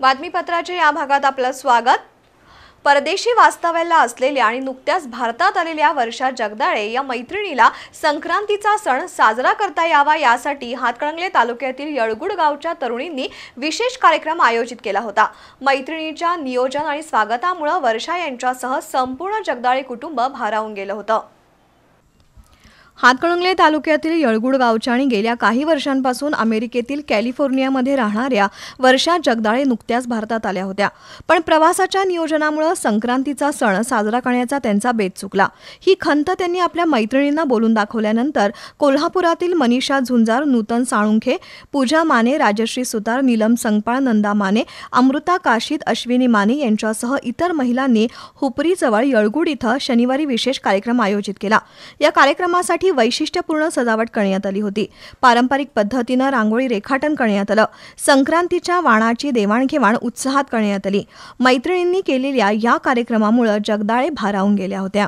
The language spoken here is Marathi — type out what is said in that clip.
बातमीपत्राच्या या भागात आपलं स्वागत. परदेशी वास्तव्याला असलेल्या आणि नुकत्याच भारतात आलेल्या वर्षा जगदाळे या मैत्रिणीला संक्रांतीचा सण साजरा करता यावा यासाठी हातकणंगले तालुक्यातील यळगुड गावच्या तरुणींनी विशेष कार्यक्रम आयोजित केला होता. मैत्रिणीच्या नियोजन आणि स्वागतामुळे वर्षा यांच्यासह संपूर्ण जगदाळे कुटुंब भारावून गेलं होतं. हातकणंगले तालुक्यातील यळगुड गावच्या आणि गेल्या काही वर्षांपासून अमेरिकेतील कॅलिफोर्नियामध्ये राहणाऱ्या वर्षा जगदाळे नुकत्याच भारतात आल्या होत्या. पण प्रवासाच्या नियोजनामुळे संक्रांतीचा सण साजरा करण्याचा त्यांचा बेत चुकला. ही खंत त्यांनी आपल्या मैत्रिणींना बोलून दाखवल्यानंतर कोल्हापुरातील मनीषा झुंजार नूतन साळुंखे पूजा माने राजश्री सुतार नीलम संगपाळ नंदा माने अमृता काशीद अश्विनी माने यांच्यासह इतर महिलांनी हुपरीजवळ यळगुड इथं शनिवारी विशेष कार्यक्रम आयोजित केला. या कार्यक्रमासाठी वैशिष्ट्यपूर्ण सजावट करण्यात आली होती. पारंपरिक पद्धतीनं रांगोळी रेखाटन करण्यात आलं. संक्रांतीच्या वाणाची देवाणघेवाण उत्साहात करण्यात आली. मैत्रिणींनी केलेल्या या कार्यक्रमामुळे जगदाळे भारावून गेल्या होत्या.